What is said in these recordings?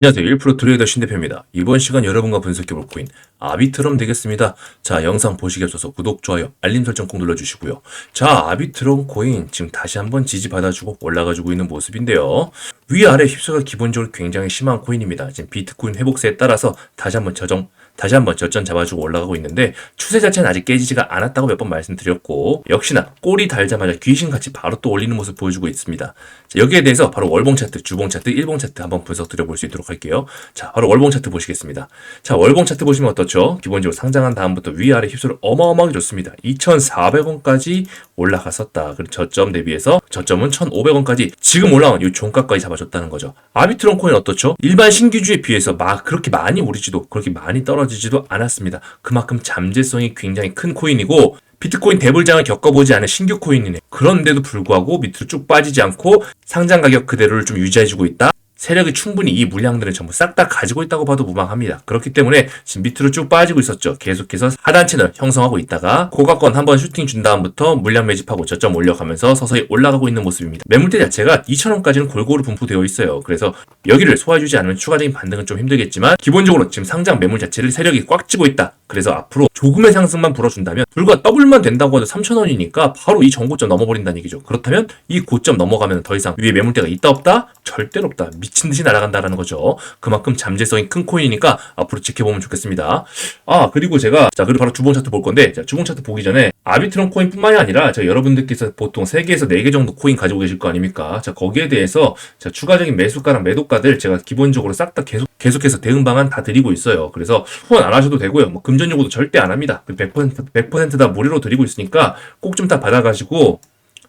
안녕하세요. 1% 트레이더 신대표입니다. 이번 시간 여러분과 분석해볼 코인 아비트럼 되겠습니다. 자 영상 보시기 앞서서 구독, 좋아요, 알림 설정 꼭 눌러주시고요. 자 아비트럼 코인 지금 다시 한번 지지받아주고 올라가지고 있는 모습인데요. 위아래 휩쓸가 기본적으로 굉장히 심한 코인입니다. 지금 비트코인 회복세에 따라서 다시 한번 저정 다시 한번 저점 잡아주고 올라가고 있는데 추세 자체는 아직 깨지지가 않았다고 몇 번 말씀드렸고 역시나 꼬리 달자마자 귀신같이 바로 또 올리는 모습 보여주고 있습니다. 자, 여기에 대해서 바로 월봉 차트, 주봉 차트, 일봉 차트 한번 분석 드려볼 수 있도록 할게요. 자, 바로 월봉 차트 보시겠습니다. 자, 월봉 차트 보시면 어떻죠? 기본적으로 상장한 다음부터 위아래 휩쓸을 어마어마하게 좋습니다. 2,400원까지 올라갔었다. 그리고 저점 대비해서 저점은 1,500원까지 지금 올라온 이 종가까지 잡아줬다는 거죠. 아비트론 코인 어떻죠? 일반 신규주에 비해서 막 그렇게 많이 오르지도 그렇게 많이 떨어지 지도 않았습니다. 그만큼 잠재성이 굉장히 큰 코인이고 비트코인 대불장을 겪어보지 않은 신규 코인이네. 그런데도 불구하고 밑으로 쭉 빠지지 않고 상장 가격 그대로를 좀 유지해주고 있다. 세력이 충분히 이 물량들을 전부 싹 다 가지고 있다고 봐도 무방합니다. 그렇기 때문에 지금 밑으로 쭉 빠지고 있었죠. 계속해서 하단 채널 형성하고 있다가 고가권 한번 슈팅 준 다음부터 물량 매집하고 저점 올려가면서 서서히 올라가고 있는 모습입니다. 매물대 자체가 2,000원까지는 골고루 분포되어 있어요. 그래서 여기를 소화해주지 않으면 추가적인 반등은 좀 힘들겠지만 기본적으로 지금 상장 매물 자체를 세력이 꽉 쥐고 있다. 그래서 앞으로 조금의 상승만 불어준다면 불과 더블만 된다고 해도 3,000원이니까 바로 이 전고점 넘어버린다는 얘기죠. 그렇다면 이 고점 넘어가면 더 이상 위에 매물대가 있다 없다? 절대로 없다. 미친 듯이 날아간다라는 거죠. 그만큼 잠재성이 큰 코인이니까 앞으로 지켜보면 좋겠습니다. 아 그리고 제가 자 그리고 바로 주봉 차트 볼 건데 자, 주봉 차트 보기 전에 아비트론 코인뿐만이 아니라 제가 여러분들께서 보통 3개에서 4개 정도 코인 가지고 계실 거 아닙니까? 자 거기에 대해서 자, 추가적인 매수가랑 매도가들 제가 기본적으로 싹 다 계속 계속해서 대응 방안 다 드리고 있어요. 그래서 후원 안 하셔도 되고요. 뭐 금전 요구도 절대 안 합니다. 100% 100%다 무료로 드리고 있으니까 꼭 좀 다 받아가시고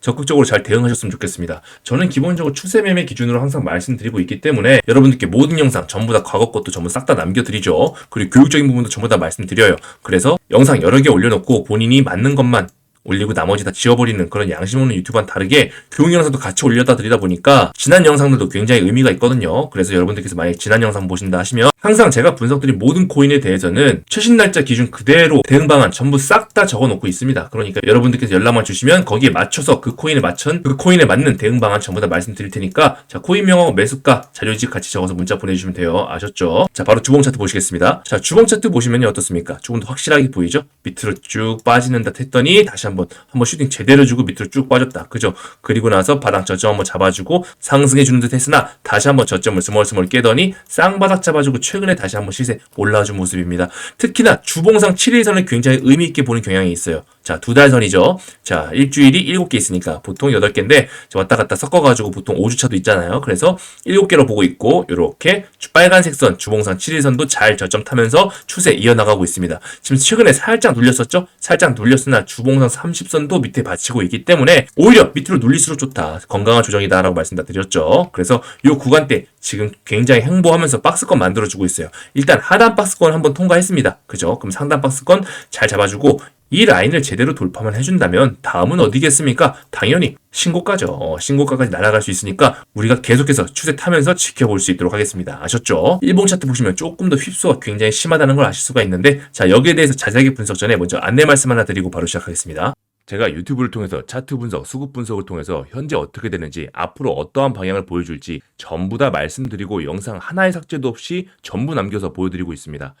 적극적으로 잘 대응하셨으면 좋겠습니다. 저는 기본적으로 추세 매매 기준으로 항상 말씀드리고 있기 때문에 여러분들께 모든 영상 전부 다 과거 것도 전부 싹 다 남겨드리죠. 그리고 교육적인 부분도 전부 다 말씀드려요. 그래서 영상 여러 개 올려놓고 본인이 맞는 것만 올리고 나머지 다 지워버리는 그런 양심 없는 유튜브와는 다르게 교육 영상도 같이 올려다 드리다 보니까 지난 영상들도 굉장히 의미가 있거든요. 그래서 여러분들께서 만약 지난 영상 보신다 하시면 항상 제가 분석드린 모든 코인에 대해서는 최신 날짜 기준 그대로 대응 방안 전부 싹 다 적어놓고 있습니다. 그러니까 여러분들께서 연락만 주시면 거기에 맞춰서 그 코인에 맞춘 그 코인에 맞는 대응 방안 전부 다 말씀드릴 테니까 자 코인명하고 매수가 자료집 같이 적어서 문자 보내주시면 돼요. 아셨죠? 자 바로 주봉 차트 보시겠습니다. 자 주봉 차트 보시면요 어떻습니까? 조금 더 확실하게 보이죠? 밑으로 쭉 빠지는 듯 했더니 다시 한번 한번 슈팅 제대로 주고 밑으로 쭉 빠졌다. 그죠? 그리고 나서 바닥 저점 한번 잡아주고 상승해 주는 듯 했으나 다시 한번 저점을 스멀스멀 깨더니 쌍바닥 잡아주고 최근에 다시 한번 시세 올라와준 모습입니다. 특히나 주봉상 7일선을 굉장히 의미 있게 보는 경향이 있어요. 자, 두 달 선이죠. 자, 일주일이 7개 있으니까 보통 8개인데 왔다 갔다 섞어 가지고 보통 5주차도 있잖아요. 그래서 7개로 보고 있고 이렇게 빨간색 선 주봉상 7일선도 잘 저점 타면서 추세 이어나가고 있습니다. 지금 최근에 살짝 눌렸었죠? 살짝 눌렸으나 주봉상 30선도 밑에 받치고 있기 때문에 오히려 밑으로 눌릴수록 좋다. 건강한 조정이다라고 말씀 다 드렸죠. 그래서 이 구간대 지금 굉장히 행보하면서 박스권 만들어주고 있어요. 일단 하단 박스권 한번 통과했습니다. 그죠? 그럼 상단 박스권 잘 잡아주고 이 라인을 제대로 돌파만 해준다면 다음은 어디겠습니까? 당연히 신고가죠. 어, 신고가까지 날아갈 수 있으니까 우리가 계속해서 추세 타면서 지켜볼 수 있도록 하겠습니다. 아셨죠? 일봉 차트 보시면 조금 더 휩소가 굉장히 심하다는 걸 아실 수가 있는데 자 여기에 대해서 자세하게 분석 전에 먼저 안내 말씀 하나 드리고 바로 시작하겠습니다. 제가 유튜브를 통해서 차트 분석, 수급 분석을 통해서 현재 어떻게 되는지, 앞으로 어떠한 방향을 보여줄지 전부 다 말씀드리고 영상 하나의 삭제도 없이 전부 남겨서 보여드리고 있습니다.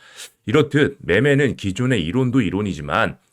이렇듯 매매는 기존의 이론도 이론이지만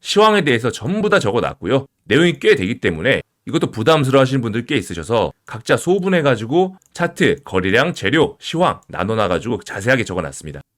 시황에 대해서 전부 다 적어 놨고요. 내용이 꽤 되기 때문에 이것도 부담스러워 하시는 분들 꽤 있으셔서 각자 소분해 가지고 차트, 거래량, 재료, 시황 나눠 놔가지고 자세하게 적어 놨습니다.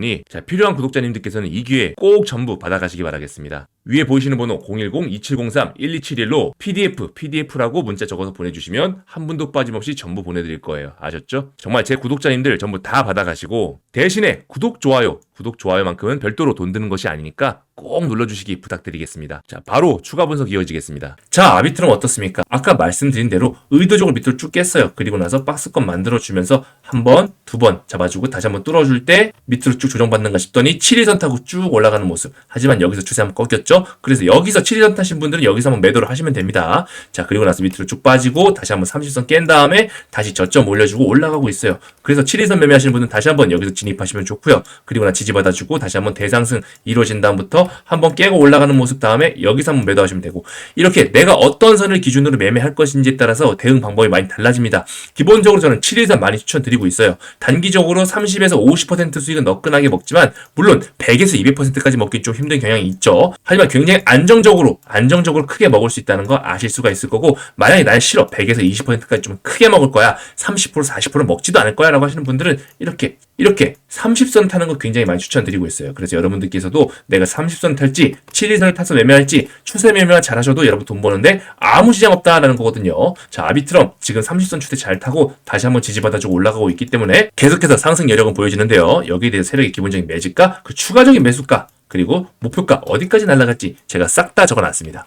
니 자, 필요한 구독자님들께서는 이 기회 꼭 전부 받아가시기 바라겠습니다. 위에 보이시는 번호 010-2703-1271로 PDF, PDF라고 문자 적어서 보내주시면 한 분도 빠짐없이 전부 보내드릴 거예요. 아셨죠? 정말 제 구독자님들 전부 다 받아가시고 대신에 구독, 좋아요, 구독, 좋아요만큼은 별도로 돈 드는 것이 아니니까 꼭 눌러주시기 부탁드리겠습니다. 자, 바로 추가 분석 이어지겠습니다. 자, 아비트럼 어떻습니까? 아까 말씀드린 대로 의도적으로 밑으로 쭉 깼어요. 그리고 나서 박스권 만들어주면서 한 번, 두 번 잡아주고 다시 한번 뚫어줄 때 밑으로 쭉 조정받는가 싶더니 7일선 타고 쭉 올라가는 모습. 하지만 여기서 추세 한번 꺾였죠? 그래서 여기서 7일선 타신 분들은 여기서 한번 매도를 하시면 됩니다. 자, 그리고 나서 밑으로 쭉 빠지고 다시 한번 30선 깬 다음에 다시 저점 올려주고 올라가고 있어요. 그래서 7일선 매매하시는 분은 다시 한번 여기서 진입하시면 좋고요. 그리고 나 지지받아주고 다시 한번 대상승 이루어진 다음부터 한번 깨고 올라가는 모습 다음에 여기서 한번 매도하시면 되고 이렇게 내가 어떤 선을 기준으로 매매할 것인지에 따라서 대응 방법이 많이 달라집니다. 기본적으로 저는 7일선 많이 추천드리고 있어요. 단기적으로 30에서 50% 수익은 너끈하게 먹지만 물론 100에서 200%까지 먹기 좀 힘든 경향이 있죠. 하지만 굉장히 안정적으로 안정적으로 크게 먹을 수 있다는 거 아실 수가 있을 거고 만약에 난 싫어 100에서 20%까지 좀 크게 먹을 거야 30% 40% 먹지도 않을 거야 라고 하시는 분들은 이렇게 이렇게 30선 타는 거 굉장히 많이 추천드리고 있어요. 그래서 여러분들께서도 내가 30선 탈지 7일선을 타서 매매할지 추세 매매만 잘하셔도 여러분 돈 버는데 아무 지장 없다라는 거거든요. 자 아비트럼 지금 30선 추세 잘 타고 다시 한번 지지받아주고 올라가고 있기 때문에 계속해서 상승 여력은 보여지는데요. 여기에 대해서 세력의 기본적인 매집가 그 추가적인 매수가 그리고 목표가 어디까지 날아갈지 제가 싹 다 적어놨습니다.